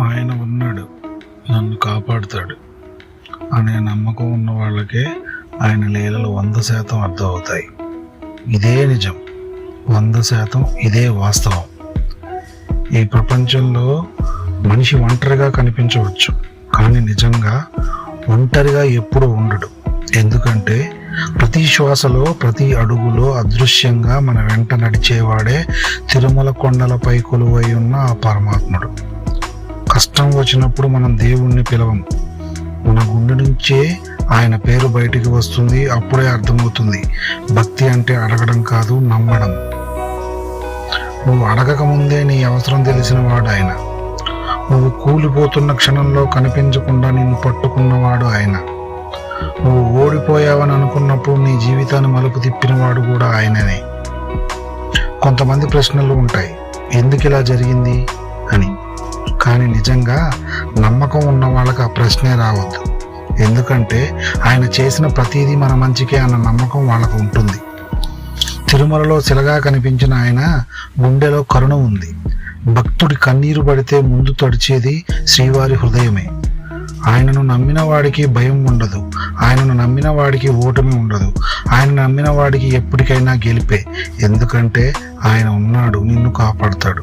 ఆయన ఉన్నాడు. నన్ను కాపాడుతాడు. అనే నమ్మకం ఉన్న వాళ్ళకే ఆయన లీలలు వంద శాతం అర్థమవుతాయి. ఇదే నిజం. వంద శాతం ఇదే వాస్తవం. ఈ ప్రపంచంలో మనిషి ఒంటరిగా కనిపించవచ్చు. కానీ నిజంగా ఒంటరిగా ఎప్పుడూ ఉండడు. ఎందుకంటే ప్రతి శ్వాసలో ప్రతి అడుగులో అదృశ్యంగా మన వెంట నడిచేవాడే తిరుమల కొండలపై కొలువై ఉన్న ఆ పరమాత్ముడు. కష్టం వచ్చినప్పుడు మనం దేవుణ్ణి పిలవం. మన గుండె నుంచే ఆయన పేరు బయటికి వస్తుంది అప్పుడే అర్థమవుతుంది. భక్తి అంటే అడగడం కాదు నమ్మడం. నువ్వు అడగక ముందే నీ అవసరం తెలిసిన వాడు ఆయన నువ్వు కూలిపోతున్న క్షణంలో కనిపించకుండా నిన్ను పట్టుకున్నవాడు ఆయన. నువ్వు ఓడిపోయావని అనుకున్నప్పుడు నీ జీవితాన్ని మలుపు తిప్పినవాడు కూడా ఆయననే. కొంతమంది ప్రశ్నలు ఉంటాయి ఎందుకు ఇలా జరిగింది అని. కానీ నిజంగా నమ్మకం ఉన్న వాళ్ళకి ఆ ప్రశ్నే రావద్దు. ఎందుకంటే ఆయన చేసిన ప్రతిదీ మన మంచికే అన్న నమ్మకం వాళ్ళకు ఉంటుంది. తిరుమలలో శిలగా కనిపించిన ఆయన గుండెలో కరుణ ఉంది. భక్తుడి కన్నీరు పడితే ముందు తడిచేది శ్రీవారి హృదయమే. ఆయనను నమ్మిన వాడికి భయం ఉండదు. ఆయనను నమ్మిన వాడికి ఓటమి ఉండదు. ఆయన నమ్మిన వాడికి ఎప్పటికైనా గెలిపే. ఎందుకంటే ఆయన ఉన్నాడు నిన్ను కాపాడుతాడు.